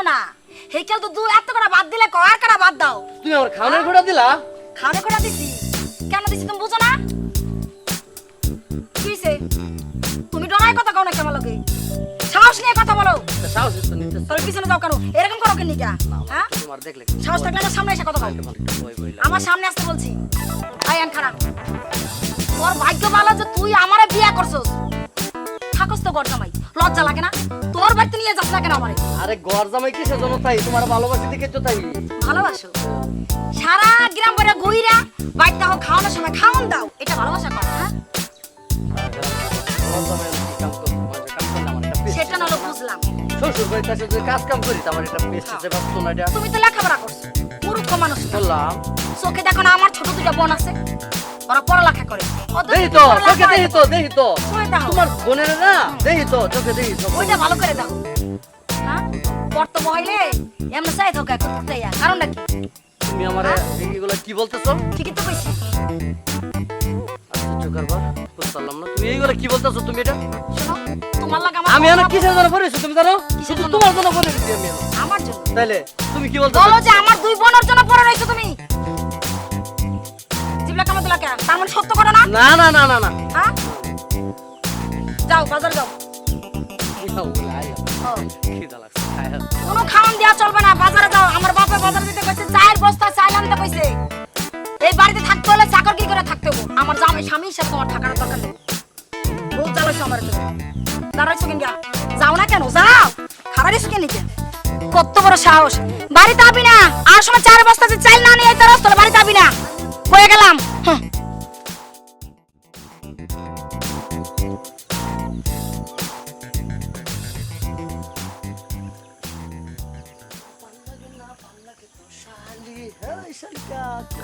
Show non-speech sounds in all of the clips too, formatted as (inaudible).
খাওন না। তো হেকেল তো দু এত করে বাদ দিলে কয় করে বাদ দাও? তুমি আমার খাওয়ানোর ঘোড়া দিলা? খাওয়া করে দিছি। কেন দিছি তুমি বুঝো না? কিসে তুমি ডরাই কথা কও না কেমন লাগে? সাহস নিয়ে কথা বলো। তা সাহস তো নিতে। তোর পিছনে যাও কেন? এরকম করো কেন নিকা? হ্যাঁ? তোমার দেখলে সাহস থাকলে আমার সামনে এসে কথা কও। আমার সামনে আসতে বলছি। আই আন খারাপ তোর ভাগ্য ভালো যে তুই আমারে বিয়ে করছস। থাকস তো গরজামাই লজ্জা লাগে না? তোর বাড়িতে নিয়ে যাস না কেন আমারে? আরে ঘর জামাই কিসের জন্য তাই? তোমার ভালোবাসি দেখে তো তাই। ভালোবাসো? সারা গ্রাম করে ঘুইরা বাইকটা হোক খাওয়ানোর সময় খাওয়ান দাও। এটা ভালোবাসা করে হ্যাঁ? সেটা নাহলে বুঝলাম। শ্বশুর বাড়ির কাছে যে কাজ কাম করি আমার একটা পেস্ট যে ভাবতো না এটা? তুমি তো লেখাপড়া করছ। মূর্খ মানুষ। বললাম। চোখে দেখো না আমার ছোট দুটা বোন আছে। ওরা পড়ালেখা করে। তো চোখে তো তো। তোমার বোনের না? তো চোখে তো। ওইটা ভালো করে দাও। হ্যাঁ? পড়তো এমন চাই করতে কারণটা কি? তুমি আমার এগুলো কি বলতেছো? ঠিকই তো কইছি। আশ্চর্য কারবার বুঝতে না। তুমি এইগুলো কি বলতেছো তুমি এটা? তোমার লাগে আমি কিসের জন্য পড়েছি তুমি জানো? শুধু তোমার জন্য আমি আমার জন্য? তুমি কি বলতেছো? বলো যে আমার দুই বোনের জন্য পড়ে রইছো তুমি। জিবলা কামত লাগে তার মানে সত্য করো না? না না না না না। হ্যাঁ? যাও বাজার যাও। কোনো খাওয়ান দেওয়া চলবে না বাজারে যাও। আমার বাপে বাজারে দিতে কইছে চায়ের বস্তা চাল আনতে কইছে। এই বাড়িতে থাকতে হলে চাকর কি করে থাকতে হবে? আমার জামাই স্বামী হিসাবে তোমার থাকার দরকার নেই। বউ জ্বালাইছো আমার তুমি দাঁড়াইছো কেন যাও না কেন? যাও! খাবার এসে কেন কত বড় সাহস। বাড়িতে আবি না। আর সময় চার বস্তা চাল না নিয়ে তোর বাড়িতে আবি না। হয়ে গেলাম। হুঁ।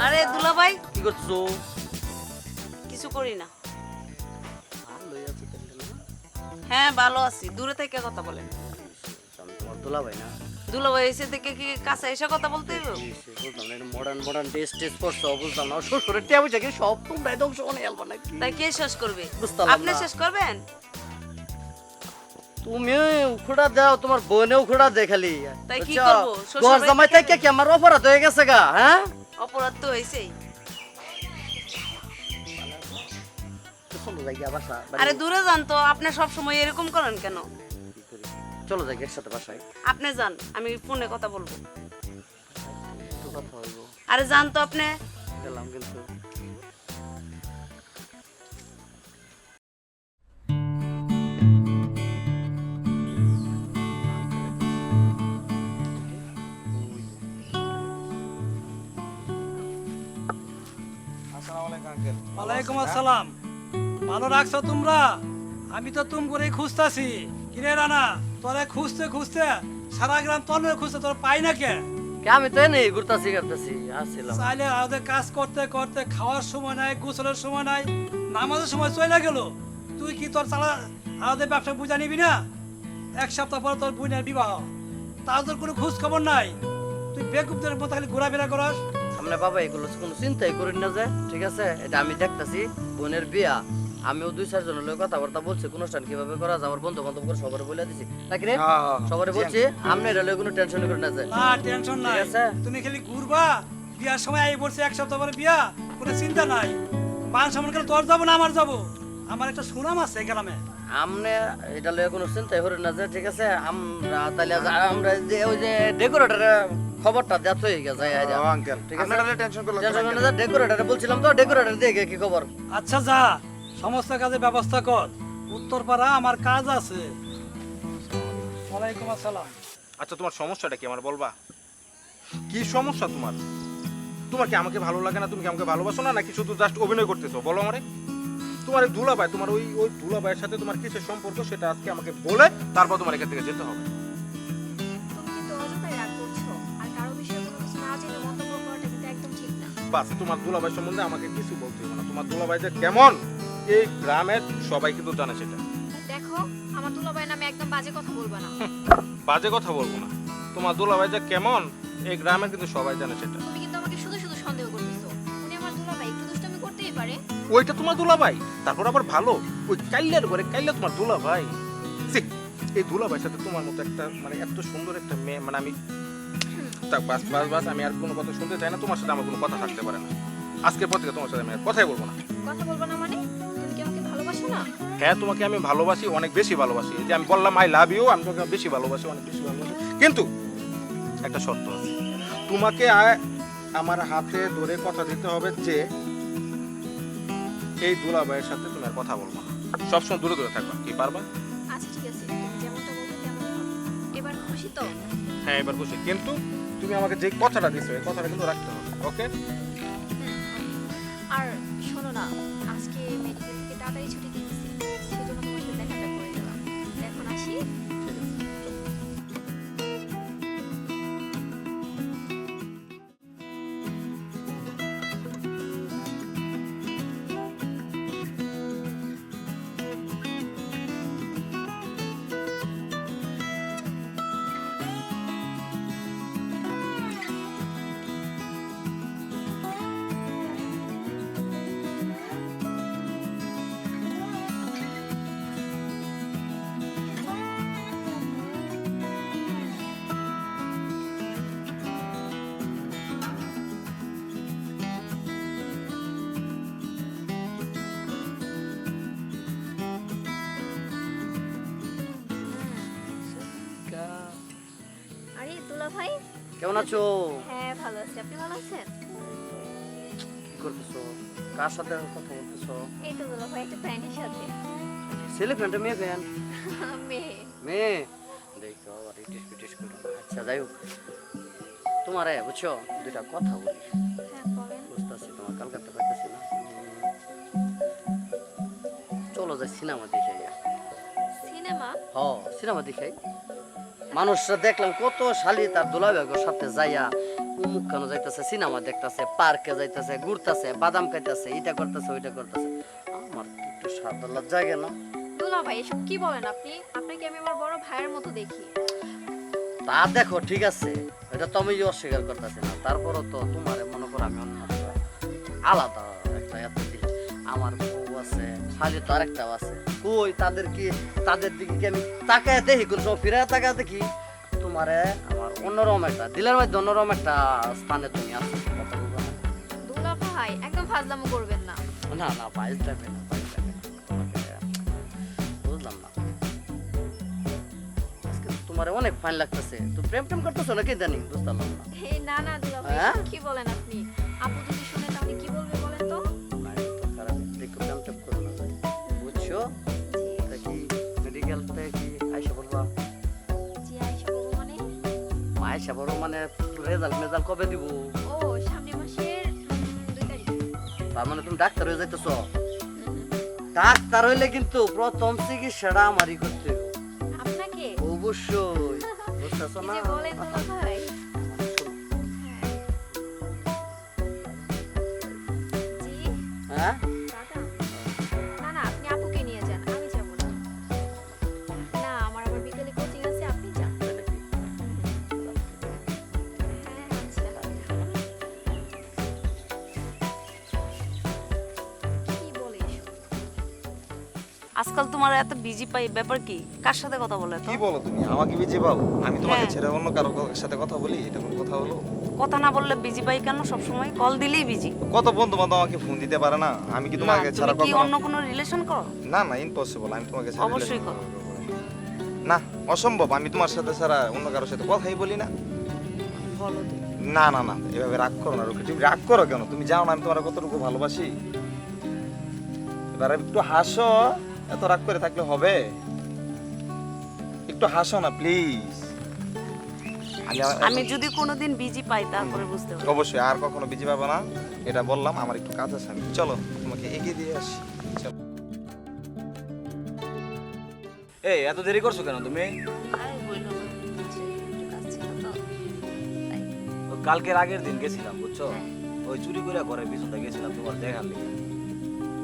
আরে দুলাভাই। কি করছ? কিছু করি না? হ্যাঁ ভালো আছি। দূরে থেকে কথা বলেন। দোলা ভাই না। দুলাভাই এসে থেকে কি কাছে এসে কথা বলতে মডার্ন মডার্ন ড্রেস টেস পরছো বুঝলাম না শ্বশুরের সব ধ্বংস আলবা নাকি? তাই কে শেষ করবে? বুঝতে পারলাম আপনি শেষ করবেন? তুমি উখড়া দাও তোমার বোনে উখড়া দে খালি। তাই কি? করব? ঘর জামাই থেকে কি আমার অপরাধ হয়ে গেছে গা হ্যাঁ? অপরাধ তো বাসা বাড়ি আরে দূরে যান তো আপনি সব সময় এরকম করেন কেন? চলো যাই একসাথে বাসায়। আপনি যান আমি ফোনে কথা বলব। একটু কথা হইব আরে যান তো আপনি। গেলাম কিন্তু। ওয়ালাইকুম আসসালাম। ভালো রাখছো তোমরা? আমি তো তুম করে খুঁজতাছি। কিরে রানা তোরে খুঁজতে খুঁজতে সারা গ্রাম তন্নে খুঁজতে তোর পাই না কে? কে আমি তো নেই ঘুরতাছি ঘুরতাছি আসছিলাম। চাইলে আমাদের কাজ করতে করতে খাওয়ার সময় নাই গোসলের সময় নাই নামাজের সময় চলে গেল। তুই কি তোর চালা আমাদের ব্যবসা বুঝা নিবি না? এক সপ্তাহ পর তোর বোনের বিবাহ। তার তোর কোনো খোঁজ খবর নাই। তুই বেকুবদের মতো খালি ঘোরাফেরা করস। সামনে বাবা এগুলো কোনো চিন্তাই করেন না যে ঠিক আছে? এটা আমি দেখতাছি বোনের বিয়া। আমিও দুই চারজনের লোক কথাবার্তা বলছি কোন অনুষ্ঠান কীভাবে করা যায়? আমার বন্ধু বান্ধব করে সবার বলে দিছি। নাকি রে? সবারে বলছি আপনি এটা লইয়া কোনো টেনশন করেন না যে না টেনশন নাই। আছে। তুমি খালি ঘুরবা বিয়ার সময় এই পড়ছে এক সপ্তাহ পরে বিয়া কোনো চিন্তা নাই। মান সম্মান করে তোর যাব না আমার যাব। আমার একটা সুনাম আছে গ্রামে। আমনে এটা লইয়া কোনো চিন্তাই করেন না যে ঠিক আছে? আমরা তাহলে আমরা যে ওই যে ডেকোরেটরের খবরটা দেওয়া হয়ে গেছে। আঙ্কেল ঠিক আছে? টেনশন করলেন টেনশন না ডেকোরেটরে বলছিলাম তো ডেকোরেটর দিয়ে কি খবর? আচ্ছা যা। সমস্ত কাজে ব্যবস্থা কর। উত্তরপাড়া আমার কাজ আছে। ওয়ালাইকুম আসসালাম। আচ্ছা তোমার সমস্যাটা কি আমার বলবা? কি সমস্যা তোমার? তোমার কি আমাকে ভালো লাগে না? তুমি কি আমাকে ভালোবাসো না? নাকি শুধু জাস্ট অভিনয় করতেছো? বলো আমারে। তোমার এই দুলাভাই তোমার ওই ওই দুলাভাইয়ের সাথে তোমার কিসের সম্পর্ক? সেটা আজকে আমাকে বলে তারপর তোমার এখান থেকে যেতে হবে। তুমি কিন্তু অযথাই রাগ করছ। আর কারও বাস তোমার দুলাভাই সম্বন্ধে আমাকে কিছু বলতে হবে না। তোমার দুলাভাই যে কেমন? এই গ্রামের সবাই কিন্তু জানে সেটা। দেখো আমার দুলাভাই নামে একদম বাজে কথা বলবা না। বাজে কথা বলব না। তোমার দুলাভাই যে কেমন এই গ্রামের কিন্তু সবাই জানে সেটা। তুমি কিন্তু আমাকে শুধু শুধু সন্দেহ করতেছো। উনি আমার দুলাভাই একটু দুষ্টামি করতেই পারে। ওইটা তোমার দুলাভাই তারপর আবার ভালো। ওই কাইলের ঘরে কাইলে তোমার দুলাভাই। এই দুলাভাইয়ের সাথে তোমার মতো একটা মানে এত সুন্দর একটা মেয়ে মানে আমি তা বাস বাস বাস আমি আর কোনো কথা শুনতে চাই না। তোমার সাথে আমার কোনো কথা থাকতে পারে না। আজকের পর থেকে তোমার সাথে আমি আর কথাই বলব না। কথা বলবা না মানে? না হ্যাঁ তোমাকে আমি ভালোবাসি অনেক বেশি ভালোবাসি। যে আমি বললাম আই লাভ ইউ আমি তোমাকে বেশি ভালোবাসি অনেক বেশি ভালোবাসি। কিন্তু একটা শর্ত আছে। তোমাকে আমার হাতে ধরে কথা দিতে হবে যে এই দুলা দুলাভাইয়ের সাথে তুমি আর কথা বলব না। সবসময় দূরে দূরে থাকবা। কি পারবা? আচ্ছা ঠিক আছে। যেমনটা বলবে তেমনই এবার খুশি তো? হ্যাঁ এবার খুশি। কিন্তু তুমি আমাকে যে কথাটা দিছো এই কথাটা কিন্তু রাখতে হবে ওকে? আর শোনো না কেমন আছো? হ্যাঁ ভালো আছি। আপনি ভালো আছেন? কি করতেছো? কার সাথে কথা বলতেছো? এই তো দুলা ভাই একটা ফ্রেন্ডের সাথে। ছেলে ফ্রেন্ড মেয়ে ফ্রেন্ড (laughs) মেয়ে। মেয়ে? দেখো আবার ইটিস পিটিস করো। আচ্ছা যাই হোক। তোমারে বুঝছ? দুইটা কথা বলি। হ্যাঁ বুঝতেছি তোমার কালকাতা পাইতেছি না। চলো যাই সিনেমা দেখে সিনেমা? হ সিনেমা দেখাই মানুষরা দেখলাম কত শালি তার দুলাবেগর সাথে যাইয়া কেন যাইতেছে সিনেমা দেখতেছে পার্কে যাইতেছে ঘুরতেছে বাদাম খাইতেছে এটা করতেছে ওইটা করতেছে। আমার একটু সাদা লজ্জা গেল দুলা ভাই এসব কি বলেন আপনি? আপনাকে আমি আমার বড় ভাইয়ের মতো দেখি। তা দেখো ঠিক আছে এটা তো আমি অস্বীকার করতেছি না। তারপরও তো তোমার মনে করো আমি অন্য আলাদা একটা এত আমার আছে তো আরেকটাও আছে। কই তাদের কি তাদের দিকে কি আমি তাকায় দেখি কোন সময় ফিরে তাকায় দেখি? তোমারে আমার অন্যরকম একটা দিলের মধ্যে অন্যরকম একটা স্থানে তুমি আছো। কথা বলব না। দুলা ভাই একদম ফাজলামো করবেন না। না না পাইস যাবে না। পাইস যাবে বুঝলাম না। তোমার অনেক ফাইন লাগতেছে। তো প্রেম টেম করতেছো নাকি জানি বুঝতাম না। না না দুলা ভাই হ্যাঁ? কি বলেন আপনি? আপু যদি শুনে তাহলে কি বলবে বলেন তো? বড় মানে রেজাল্ট মেজাল কবে দিব? ও সামনের মাসের দুই তারিখ। তার মানে তুমি ডাক্তার হয়ে যাইতেছ? ডাক্তার হইলে কিন্তু প্রথম চিকিৎসাটা আমারই করতে। আপনাকে? অবশ্যই। (laughs) বুঝতেছ না? বলেন দুলা ভাই। আজকাল তোমার এত বিজি পাই ব্যাপার কি? কার সাথে কথা বলে তো কি বলো তুমি? আমাকে বিজি পাও আমি তোমাকে হ্যাঁ। ছেড়ে অন্য কারও সাথে কথা বলি? এটা কোনো কথা হলো? কথা না বললে বিজি পাই কেন? সব সময় কল দিলেই বিজি কত বন্ধু বান্ধব আমাকে ফোন দিতে পারে না? আমি কি তোমাকে ছাড়া তুমি কি কখনো অন্য কোনো রিলেশন করো? না না ইম্পসিবল আমি তোমাকে ছাড়া অবশ্যই relation করো। না। অসম্ভব। আমি তোমার সাথে ছাড়া অন্য কারোর সাথে কথাই বলি না। বলো তো। না না না এভাবে রাগ করো না রুকি। তুমি রাগ করো কেন? তুমি জানো না আমি তোমার কতটুকু ভালোবাসি? এবার একটু হাসো। এত রাগ করে থাকলে হবে? একটু হাসো না প্লিজ আমি যদি কোনোদিন বিজি পাই তারপরে বুঝতে পারব অবশ্যই আর কখনো বিজি পাবো না। এটা বললাম আমার একটু কাজ আছে আমি। চলো তোমাকে এগিয়ে দিয়ে আসি। চলো। এই এত দেরি করছ কেন তুমি? কালকের আগের দিন গেছিলাম বুঝছ? ওই চুরি করে ঘরের পিছনটা গেছিলাম তোমার দেখার লেগে।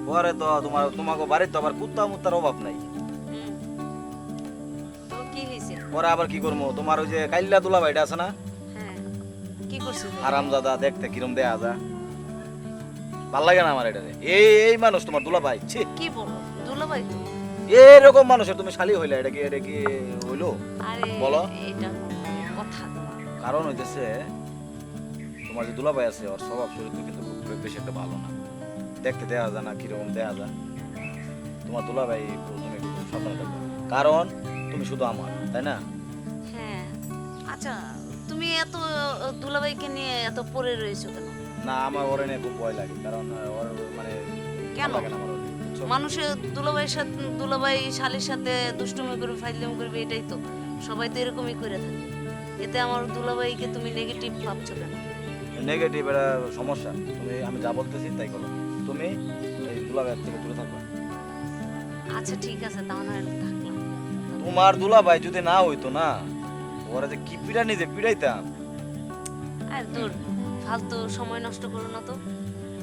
পরে তো তোমার তোমাকে বাড়ির তো আবার কুত্তা মুত্তার অভাব নাই। তো কি হয়েছে পরে আবার কি করব? তোমার ওই যে কাইল্লা দুলা ভাইটা আছে না? হ্যাঁ। কি করছ আরামজাদা দেখতে কিরম দেয়া যা। ভালো লাগে না আমার এটা এই এই মানুষ তোমার দুলা ভাই ছি। কি বলো? এরকম মানুষের তুমি শালি হইলে এটা কি এটা কি হইল? বলো। এটা কথা কারণ হইতেছে তোমার যে দুলাভাই আছে ওর স্বভাব চরিত্র কিন্তু খুব বেশি একটা ভালো না। দেখতে দেওয়া যায় না কীরকম দেওয়া যায়। তোমার দুলাভাই একটু তুমি একটু সাবধানে থাকো কারণ তুমি শুধু আমার তাই না? হ্যাঁ। আচ্ছা তুমি এত দুলাভাইকে নিয়ে এত পড়ে রয়েছো কেন? না আমার ওরে নিয়ে খুব ভয় লাগে কারণ ওর মানে কেন? মানুষের দুলাভাইয়ের সাথে দুলাভাই শালির সাথে দুষ্টুমি করে ফাইজলামি করবে এটাই তো। সবাই তো এরকমই করে থাকে। এতে আমার দুলাভাইকে তুমি নেগেটিভ ভাবছ কেন? নেগেটিভ এটা সমস্যা। তুমি আমি যা বলতেছি তাই করো। তুমি এই দুলাভাইয়ের থেকে দূরে থাকবে। আচ্ছা ঠিক আছে তাহলে থাকলাম। তোমার দুলাভাই যদি না হইতো না ওরা যে কি পিড়া নিজে পিড়াইতাম। আর দূর ফালতু সময় নষ্ট করো না তো।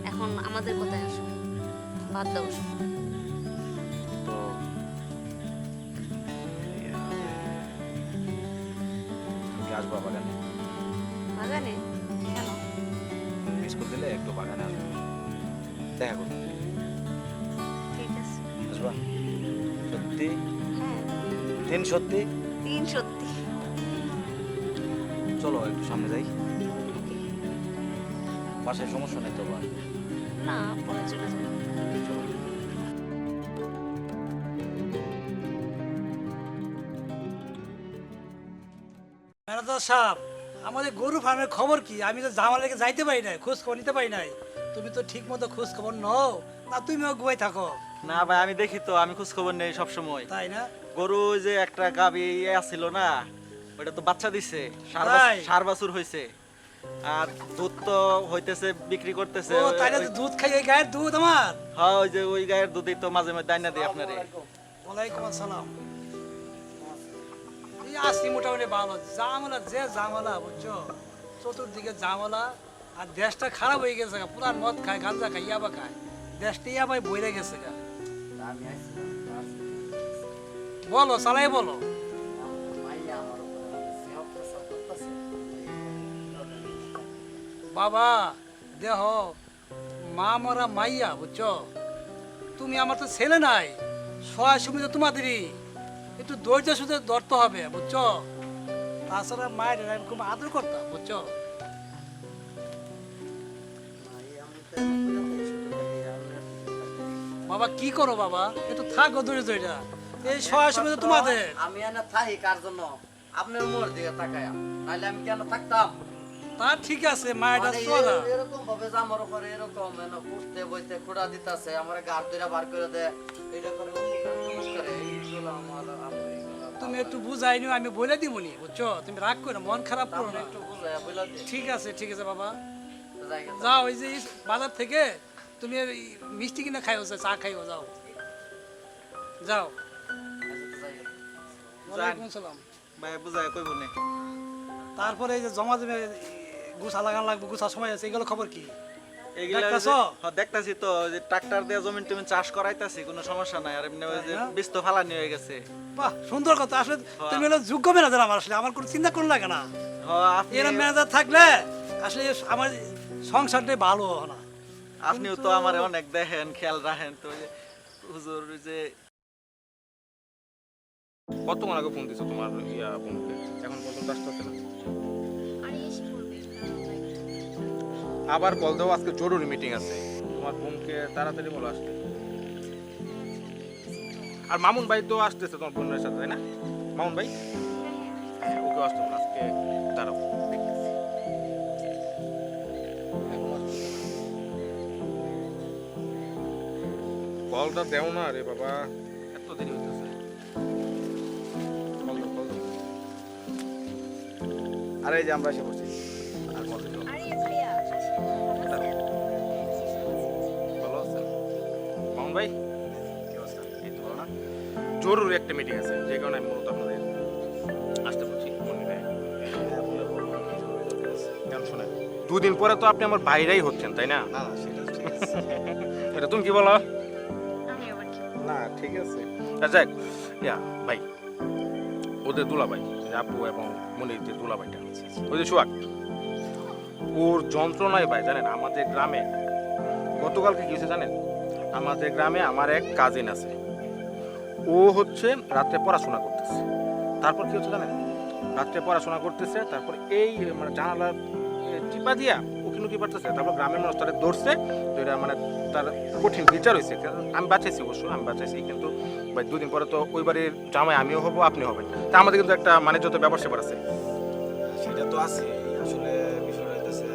এখন আমাদের কথায় আসো বাদ দাও সত্যি? হ্যাঁ। তিন সত্যি? তিন সত্যি। চলো একটু সামনে যাই। বাসায় সমস্যা নেই তো না পরে চলে যাব। ম্যানেজার সাহেব আমাদের গরু ফার্মের খবর কি? আমি তো জামা লেগে যাইতে পারি নাই খোঁজ খবর নিতে পারি নাই। তুমি তো ঠিক মতো খোঁজ খবর নও না তুমিও গুয়াই থাকো। না ভাই আমি দেখি তো আমি খোঁজ খবর নেই সবসময়। তাই না? গরু যে একটা গাবি আসছিল না ওটা তো বাচ্চা দিছে সার তাই? বাছুর- সার বাছুর হয়েছে আর দুধ তো হইতেছে বিক্রি করতেছে ও তাই না? তো দুধ খাই এই গায়ের দুধ আমার? হ্যাঁ ওই যে ওই গায়ের দুধই তো মাঝে মাঝে দাইনা দিই আপনারে। ওয়ালাইকুম আসসালাম। এই আসি মোটামুটি ভালো। জামালা যে জামালা বুঝছ? চতুর্দিকে জামালা আর দেশটা খারাপ হয়ে গেছে গা। পুরান মদ খায় গাঞ্জা খায় ইয়াবা খায়। দেশটা ইয়াবাই বইরে গেছে গা। বলো চালাই বলো। বাবা দেহ মা মরা মাইয়া বুঝছ? তুমি আমার তো ছেলে নাই সহায় সুবিধা তোমাদেরই। একটু ধৈর্য শুধু ধরতে হবে বুঝছ? তাছাড়া মায়ের খুব আদর করতাম বুঝছ? বাবা কি করো বাবা? একটু থাকো ধৈর্য ধৈর্য এই সহায় সুবিধা তোমাদের। আমি এনে থাকি কার জন্য? আপনার মোর দিকে তাকায়া। নাহলে আমি কেন থাকতাম? তা ঠিক আছে মায়েরা মানে চলা। এরকম ভাবে জামার উপরে এরকম এনে উঠতে বইতে খুঁড়া দিতাছে আমার গার দুইটা বার করে দেয় এটা করে করে, এইগুলো আমার তুমি একটু বুঝাই নিও আমি বলে দিবনি বুঝছ? তুমি রাগ করো মন খারাপ করো না। একটু বুঝাইয়া বইলা দিন ঠিক আছে ঠিক আছে বাবা। যাও ওই যে বাজার থেকে তুমি মিষ্টি কিনে খাইও চা খাইও যাও। যাও। ওয়ালাইকুম আসসালাম। ভাই বুঝাই কইব নে। তারপরে এই যে জমা জমে গুছা লাগান লাগবে গুছার সময় আছে এগুলো খবর কি? দেখতাছ? হ্যাঁ, তো যে ট্রাক্টর দিয়ে জমিন টমিন চাষ করাইতাছি কোনো সমস্যা নাই। আর এমনি ওই যে তাই বীজ তো ফালানি হয়ে গেছে। বাহ সুন্দর কথা। আসলে তুমি হলো যোগ্য ম্যানেজার আমার আসলে আমার কোনো চিন্তা করুন লাগে না। হ্যাঁ, এরকম ম্যানেজার থাকলে আসলে আমার সংসারটাই ভালো হয় না। আপনিও তো আমার অনেক দেখেন, খেয়াল রাখেন তো হুজুর যে কতক্ষণ আগে ফোন দিছো তোমার ইয়া বোনকে? এখন পর্যন্ত আসতেছে না? আবার কল দাও, আজকে জরুরি মিটিং আছে। তোমার বোনকে তাড়াতাড়ি বলো আসতে। আর মামুন ভাই তো আসতেছে তোমার বোনের সাথে, তাই না? মামুন ভাই? কলটা দেও না রে বাবা। এত দেরি হইতেছে। কল কল আরে এই যে আমরা এসে পড়ছি। আর কল দিও আরে ভাইয়া ভালো আছেন? মামুন ভাই? কি অবস্থা? এই তো না? জরুরি একটা মিটিং আছে যে কারণে আমি মূলত আপনাদের আসতে বলছি মনে নেই কেন শোনেন। দুদিন পরে তো আপনি আমার বাইরেই হচ্ছেন তাই না? না সেটা ঠিক আছে এটা তুমি কি বলো? না, ঠিক আছে। যাক ইয়া, ভাই, ওদের দুলাভাই আপু এবং মনির যে দুলাভাইটা, ওই যে সোহাগ, ওর যন্ত্রণায় ভাই, জানেন, আমাদের গ্রামে, গতকালকে কি হয়েছে জানেন? আমাদের গ্রামে আমার এক কাজিন আছে, ও হচ্ছে রাত্রে পড়াশোনা করতেছে। তারপর কি হচ্ছে জানেন? রাত্রে পড়াশোনা করতেছে, তারপর এই মানে জানালার টিপা দিয়া নুকি পারতেছে তারপর গ্রামের মানুষ তারা ধরছে তো এটা মানে তার কঠিন বিচার হয়েছে। আমি বাঁচাইছি অবশ্য আমি বাঁচাইছি কিন্তু ভাই দুদিন পরে তো ওই বাড়ির জামাই আমিও হব আপনি হবেন। তা আমাদের কিন্তু একটা মানে যত ব্যাপার স্যাপার আছে। সেটা তো আছে আসলে বিষয়টা হইতেছে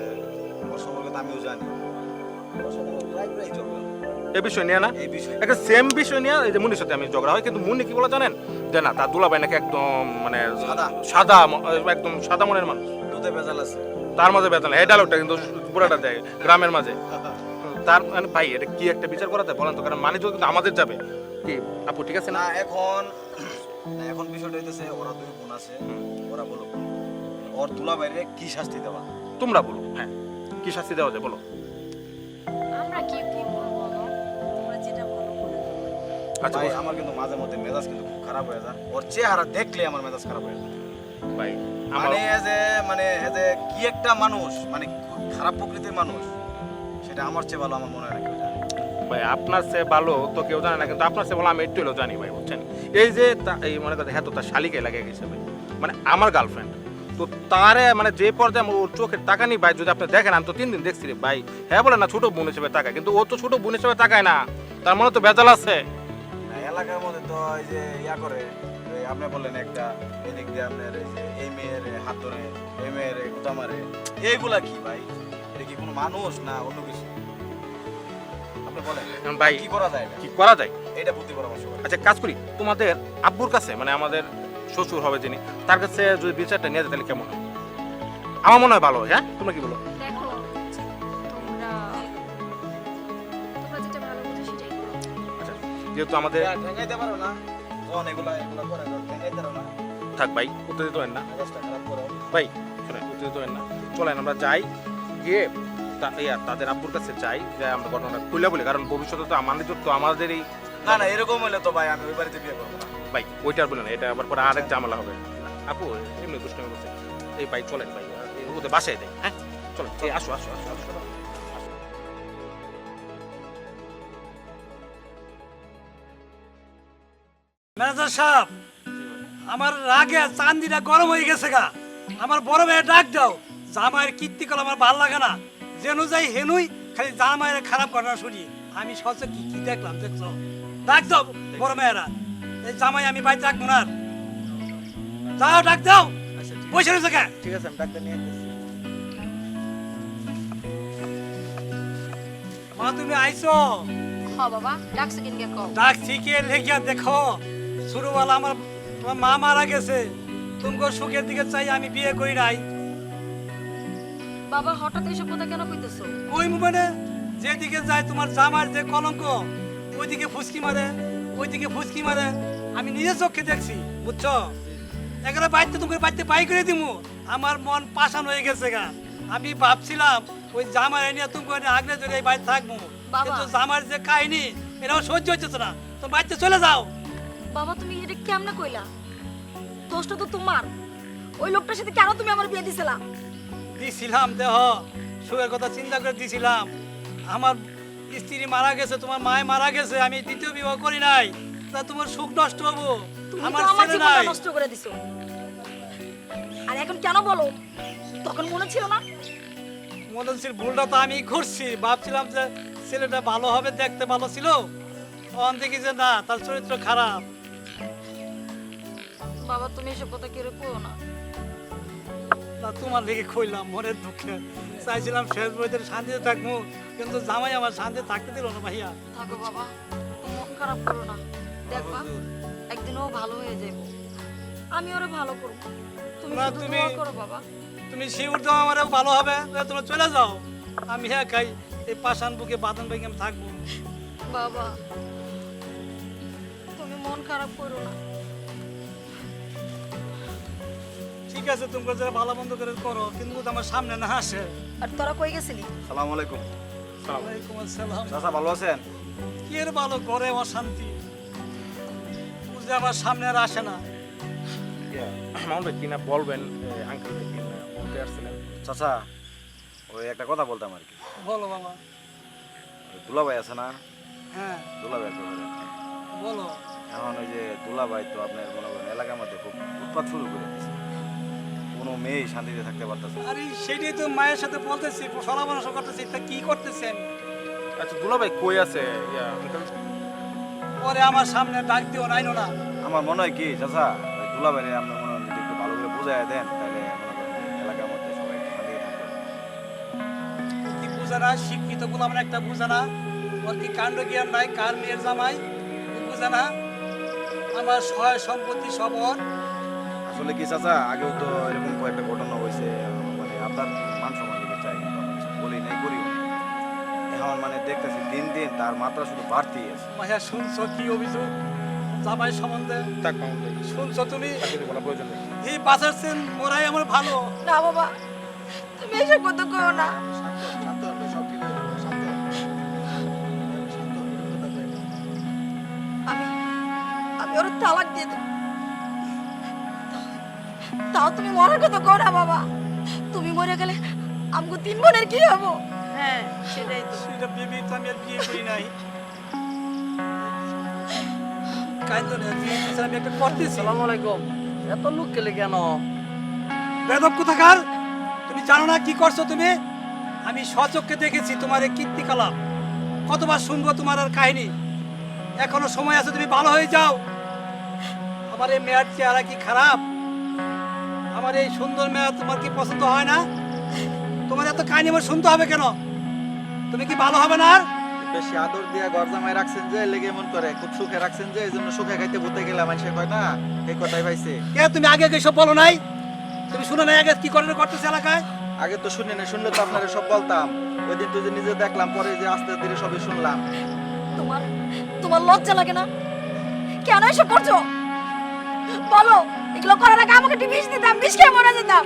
আমিও জানি। এই বিষয় নিয়ে না? একটা সেম বিষয় নিয়ে এই যে মুনির সাথে আমি ঝগড়া হয় কিন্তু মুনি কি বলে জানেন? যে না তার দুলাভাই নাকি একদম মানে সাদা। সাদা একদম সাদা মনের মানুষ। দুধে ভেজাল আছে। তার মাঝে বেতন এই ডায়লগটা কিন্তু পুরাটা দেয় গ্রামের মাঝে। তার মানে ভাই এটা কি একটা বিচার করাতে বলেন তো? কারণ মানে কিন্তু আমাদের যাবে। কি? আপু ঠিক আছে না? না এখন এখন বিষয়টা হইতেছে ওরা দুই বোন আছে। ওরা বলো ওর তুলা বাইরে কি শাস্তি দেওয়া? তোমরা বলো হ্যাঁ। কি শাস্তি দেওয়া যায় বলো। আমরা কি কি বলব তোমরা যেটা বলো আচ্ছা ভাই আমার কিন্তু মাঝে মধ্যে মেজাজ কিন্তু খুব খারাপ হয়ে যায়। ওর চেহারা দেখলে আমার মেজাজ খারাপ হয়ে যায়। ভাই মানে এ যে মানে এ যে কি একটা মানুষ মানে খুব খারাপ প্রকৃতির মানুষ সেটা আমার চেয়ে ভালো আমার মনে হয়। ভাই আপনার সে ভালো তো কেউ জানে না কিন্তু আপনার সে ভালো আমি একটু হলেও জানি ভাই বুঝছেন? এই যে এই মনে করেন হ্যাঁ তো তার শালিকে লাগে গেছে ভাই। মানে আমার গার্লফ্রেন্ড তো তারে মানে যে পর্যায়ে ওর চোখের তাকানি ভাই যদি আপনি দেখেন আমি তো তিন দিন দেখছি রে ভাই। হ্যাঁ বলে না ছোট বোন হিসেবে তাকায় কিন্তু ও তো ছোট বোন হিসেবে তাকায় না। তার মনে তো বেজাল আছে। এলাকার মধ্যে তো এই যে ইয়া করে আপনি বললেন একটা এদিক দিয়ে আপনার এই যে এই মেয়ের হাত ধরে এই মেয়ের গুতা মারে এইগুলা কি ভাই? এটা কি কোনো মানুষ না অন্য কিছু? আপনি বলেন ভাই কি করা যায় কি করা যায়? বুদ্ধি পরামর্শ আচ্ছা কাজ করি। তোমাদের আব্বুর কাছে মানে আমাদের শ্বশুর হবে যিনি তার কাছে যদি বিচারটা নিয়ে যায় তাহলে কেমন হয়? আমার মনে হয় ভালো হয়, হ্যাঁ? তোমরা কি বলো? দেখো তোমরা তোমরা যেটা ভালো বুঝো সেটাই করো। আচ্ছা যেহেতু আমাদের ঠেঙ্গাইতে পারো না। কোন এগুলা এগুলা করে ঠেঙ্গাইতে না। থাক ভাই উত্তেজিত হয় না। মেজাজটা খারাপ করো ভাই শোনেন উত্তেজিত হয় না। চলেন আমরা যাই গিয়ে তা- ইয়া, তাদের আব্বুর কাছে যাই যে আমরা ঘটনাটা খুলে বলি কারণ ভবিষ্যতে তো আমাদের তো আমাদেরই না না এরকম হলে তো ভাই আমি ওই বাড়িতে বিয়ে করব না। ভাই ওইটা আর না এটা আবার পরে আরেক ঝামেলা হবে। আপু এমনি দুষ্টমি করছে। এই ভাই চলেন ভাই এই ওদের বাসায় দেয় হ্যাঁ? চলেন এই আসো আসো আসো। ম্যানেজার সাহেব আমার রাগে চান্দিটা গরম হয়ে গেছে গা। আমার বড় মেয়ে ডাক দাও জামাইয়ের কীর্তি কল আমার ভালো লাগে না। যেনু যাই হেনুই খালি জামাইয়ের খারাপ ঘটনা শুনি। আমি সহজে কি কি দেখলাম দেখছ? ডাক দাও বড় মেয়েরা এই জামাই আমি বাড়িতে রাখব না। যাও ডাক দাও। বসে রয়েছে কে? ঠিক আছে আমি ডাক্তার নিয়ে মা তুমি আইছো? হ বাবা ডাকছো কিনকে কও। ডাকছি কে লেখিয়া দেখো। শুরুওয়ালা আমার তোমার মা মারা গেছে। তুমি সুখের দিকে চাই আমি বিয়ে করি নাই। বাবা হঠাৎ এসব কথা কেন কইতেছো? ওই মানে যেদিকে যায় তোমার জামার যে কলঙ্ক ওইদিকে ফুসকি মারে ওইদিকে ফুসকি মারে। আমি নিজের চোখে দেখছি বুঝছ? এখানে বাড়িতে তুমি বাড়িতে বাই করে দিমু। আমার মন পাশান হয়ে গেছে গা। আমি ভাবছিলাম ওই জামার নিয়ে তুমি আগলে ধরে এই বাড়িতে থাকব। কিন্তু জামার যে কাহিনী এটাও সহ্য হচ্ছে না। তো বাড়িতে চলে যাও। বাবা তুমি এটা কেমনে কইলা? দোষটা তো তোমার। ওই লোকটার সাথে কেন তুমি আমার বিয়ে দিছিলা? দিছিলাম দেহ সুখের কথা চিন্তা করে দিছিলাম। আমার স্ত্রী মারা গেছে তোমার মায় মারা গেছে আমি দ্বিতীয় বিবাহ করি নাই। তা তোমার সুখ নষ্ট হব? আমার আমার ছেলে নাই। নষ্ট করে দিছো। আর এখন কেন বলো? তখন মনে ছিল না? মদনশীল ভুলটা তো আমি করছি ভাবছিলাম যে ছেলেটা ভালো হবে দেখতে ভালো ছিল। অন দেখি যে না তার চরিত্র খারাপ। বাবা তুমি এসব কথা কেউ না? না তোমার লেগে কইলাম মনের দুঃখে। চাইছিলাম শেষ বইতে শান্তিতে থাকব কিন্তু জামাই আমার শান্তি থাকতে দিল না ভাইয়া। থাকো বাবা তুমি মন খারাপ করো না। দেখবা একদিন ও ভালো হয়ে যাইব। আমি ওরে ভালো করব। তুমি তুমি- করো বাবা। তুমি শিউর দাও আমারে ভালো হবে। তোমরা চলে যাও। আমি হ্যাঁ খাই এই পাশান বুকে বাদন ভেঙে আমি থাকব। বাবা তুমি মন খারাপ করো না। ঠিক আছে তুমি যারা ভালো মন্দ করে করো কিন্তু আমার সামনে না আসে। আর তোরা কই গেছিলি? সালাম আলাইকুম। ওয়ালাইকুম আসসালাম। চাচা ভালো আছেন? কি এর ভালো ঘরে আমার শান্তি বুঝে আমার সামনে আর আসে না। মামুন ভাই কিনা বলবেন আঙ্কেল কিনা বলতে আসছিলেন? চাচা ওই একটা কথা বলতাম আর কি। বলো বাবা। দুলাভাই আছে না? হ্যাঁ। দুলাভাই বলো। এখন ওই যে দুলাভাই তো আপনার মনে করেন এলাকার মধ্যে খুব উৎপাত শুরু করে দিয়েছে কোনো মেয়েই শান্তিতে থাকতে পারতেছে আরে সেটাই তো মায়ের সাথে বলতেছি পরামর্শ করতেছি তা কি করতেছেন? আচ্ছা দুলা ভাই কই আছে? ইয়া পরে আমার সামনে ডাক দিও নাইনো না। আমার মনে হয় কি চাচা ওই দুলাভাই আপনি মনে হয় যদি একটু ভালো করে বুঝাই দেন তাহলে মনে করেন যে এলাকার মধ্যে সবাই একটু শান্তিতে থাকবে। কি বুঝে না শিক্ষিতগুলো আমার একটা বুঝে না। ওর কি কাণ্ড জ্ঞান নাই কার মেয়ের জামাই? ও বুঝে না। আমার সহায় সম্পত্তি সব ওর। আসলে কি চাচা আগেও তো এরকম কয়েকটা ঘটনা হয়েছে মানে আপনার মান সম্মান দিকে চাই কিন্তু বলি নাই করিও এখন মানে দেখতেছি দিন দিন তার মাত্রা শুধু বাড়তেই আছে। মায়া শুনছো কি অভিযোগ? জামাই সম্বন্ধে? থাক শুনছো তুমি? বলা প্রয়োজন নেই। এই বাঁচাচ্ছেন মোরাই আমার ভালো। না বাবা তুমি এসব কথা কইও না। আমি আমি ওর তালাক দিয়ে দেব। তাও তুমি মরার কথা কও না বাবা। তুমি মরে গেলে আমগো তিন বোনের কি হব? হ্যাঁ সেটাই তো। সেটা ভেবেই তো আমি আর বিয়ে করি নাই। কাইন্দ না বিয়ে আমি একটা করতেছি। আসসালামু আলাইকুম। এত লোক গেলে কেন? বেদব কোথাকার? তুমি জানো না কি করছ তুমি? আমি সচক্ষে দেখেছি তোমার এই কীর্তিকলাপ কতবার শুনব তোমার আর কাহিনী? এখনও সময় আছে তুমি ভালো হয়ে যাও। আমার এই মেয়ের চেহারা কি খারাপ? আমার এই সুন্দর মেয়ে তোমার কি পছন্দ হয় না? তোমার এত কাহিনী আমার শুনতে হবে কেন? তুমি কি ভালো হবে না আর? বেশি আদর দিয়া ঘর জামাই রাখছেন যে লেগে মন করে খুব সুখে রাখছেন যে এই জন্য সুখে খাইতে ভূতে গেলে মানুষে কয় না এই কথাই পাইছে কে তুমি আগে আগে সব বলো নাই? তুমি শুনে নাই আগে কি করে করতেছে এলাকায়? আগে তো শুনি না শুনলে তো আপনারা সব বলতাম। ওই দিন তো যে নিজে দেখলাম পরে যে আস্তে ধীরে সবই শুনলাম। তোমার তোমার লজ্জা লাগে না? কেন এসব করছ? বলো। এগুলো করার আগে আমাকে একটু বিষ দিতাম বিষ খেয়ে মরে যেতাম।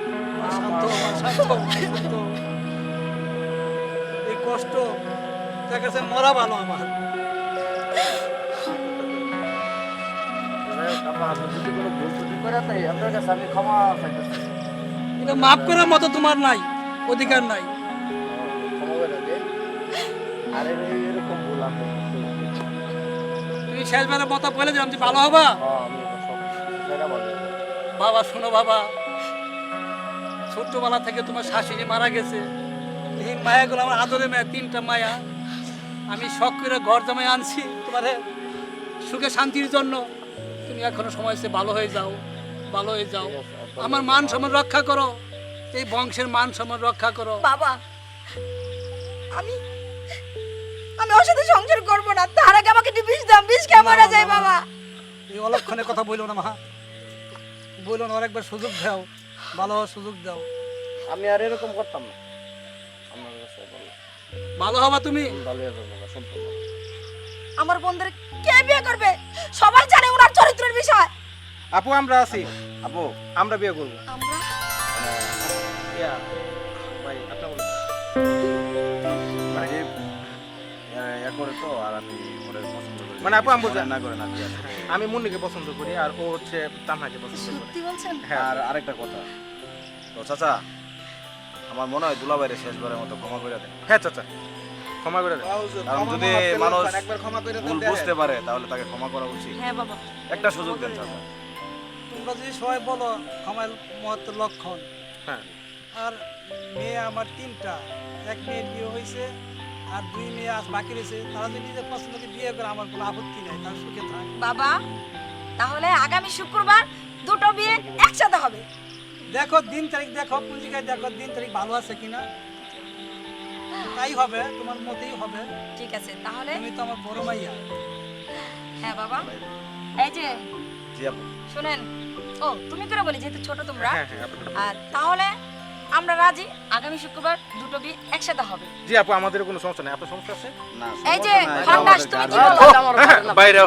এই কষ্ট তার কাছে মরা ভালো আমার। এটা মাফ করার মতো তোমার নাই অধিকার নাই। ক্ষমা করে দেন আর এই- এরকম ভুল আমি তুমি শেষবারের মতো বলে দিলাম ভালো হবা? আমি সব সেটা বলে বাবা শোনো বাবা। ছোট্টবেলা থেকে তোমার শাশুড়ি মারা গেছে। এই মায়াগুলো আমার আদরে মায়া তিনটা মায়া। আমি শখ করে ঘর জামাই আনছি তোমারে। সুখে শান্তির জন্য। তুমি এখনও সময় আছে ভালো হয়ে যাও ভালো হয়ে যাও। আমার মান সম্মান রক্ষা করো। এই বংশের মান সম্মান রক্ষা করো। বাবা আমি আমি ওর সাথে সংসার করব না। তার আগে আমাকে একটু বিষ দাম বিষ মরে যায় বাবা। এই অলক্ষণের কথা বলল না মা। বলল না আরেকবার সুযোগ দাও ভালো হওয়ার সুযোগ দাও। আমি আর এরকম করতাম না। কাছে বললাম ভালো হবা তুমি? ভালো হয়ে সম্পূর্ণ আমার বোনদের কে বিয়ে করবে? সবাই জানে ওনার চরিত্রের বিষয়। আপু আমরা আছি। আপু আমরা বিয়ে করব। আমরা? ইয়া ভাই আপনার বলুন। মানে যে তো আর আমি পছন্দ মানে আপু আমি বুঝলাম। না করে না। আমি মুন্নিকে পছন্দ করি আর ও হচ্ছে তানহাকে পছন্দ করে। সত্যি বলছেন? হ্যাঁ আর আরেকটা কথা। তো চাচা আমার মনে হয় দুলাভাইরে শেষবারের মতো ক্ষমা করে দেন। হ্যাঁ চাচা ক্ষমা করে দেন। কারণ যদি মানুষ একবার ক্ষমা ভুল বুঝতে পারে তাহলে তাকে ক্ষমা করা উচিত। হ্যাঁ বাবা। একটা সুযোগ দেন চাচা। তোমরা যদি সবাই বলো ক্ষমার মহত্ব লক্ষণ। হ্যাঁ। আর মেয়ে আমার তিনটা। এক মেয়ের বিয়ে হয়েছে আর দুই মেয়ে আজ বাকি রয়েছে তারা যদি নিজের পছন্দকে বিয়ে করে আমার কোনো আপত্তি নাই তারা সুখে থাক। বাবা তাহলে আগামী শুক্রবার দুটো বিয়ে একসাথে হবে। দেখো দিন তারিখ দেখো পঞ্জিকায় দেখো দিন তারিখ ভালো আছে কিনা। তাই হবে তোমার মতেই হবে। ঠিক আছে তাহলে তুমি তো আমার বড় মাইয়া হ্যাঁ বাবা। এই যে জি আপু। শুনেন ও তুমি করে বলি যেহেতু ছোট তোমরা। হ্যাঁ হ্যাঁ। আর তাহলে আমরা রাজি আগামী শুক্রবার দুটো বিয়ে একসাথে হবে। জি আপু আমাদের কোনো সমস্যা নেই। আপনার সমস্যা আছে? না এই যে খন্ডাস তুমি কি। বলো? বাইরে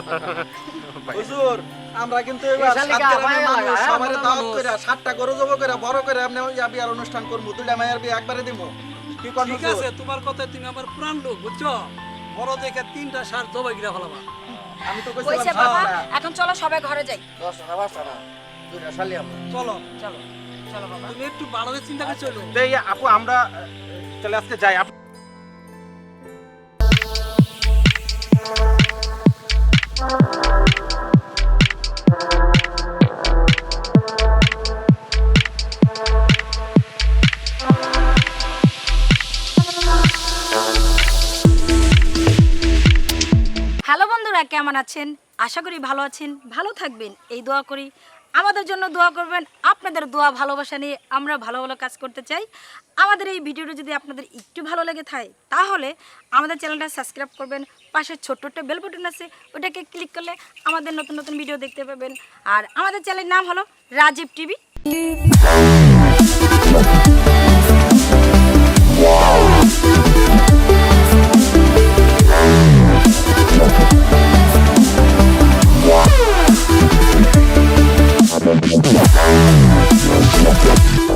হুজুর আমরা কিন্তু এবার শালিকা, সাত গ্রামের মায়া মানুষ, লাগা, হ্যাঁ, সবারে দাওয়াত। করে সাতটা গরু জব করে বড় করে আপনি ওই বিয়ার অনুষ্ঠান করব দুইটা মায়ের বিয়ে একবারে দিব। কি করব ঠিক আছে তোমার কথা তুমি আমার পুরান লোক বুঝছ? বড় দেখে তিনটা সার জবাই গিরা ফেলাবা। আমি তো কইছে কইছিলাম বাবা এখন চলো সবাই ঘরে যাই। দশটা না না দুইটা শালি আমরা। চলো। চলো। তুমি একটু ভালো চিন্তা করে চলো এই আপু আমরা আহ, তাহলে আজকে যাই। আপু হ্যালো বন্ধুরা কেমন আছেন? আশা করি ভালো আছেন। ভালো থাকবেন। এই দোয়া করি। আমাদের জন্য দোয়া করবেন। আপনাদের দোয়া, ভালোবাসা নিয়ে আমরা ভালো ভালো কাজ করতে চাই। আমাদের এই ভিডিওটা যদি আপনাদের একটু ভালো লেগে থাকে, তাহলে আমাদের চ্যানেলটা সাবস্ক্রাইব করবেন। পাশে ছোট্ট একটা বেল বাটন আছে, ওটাকে ক্লিক করলে আমাদের নতুন নতুন ভিডিও দেখতে পাবেন। আর আমাদের চ্যানেলের নাম হলো রাজীব টিভি Thank you.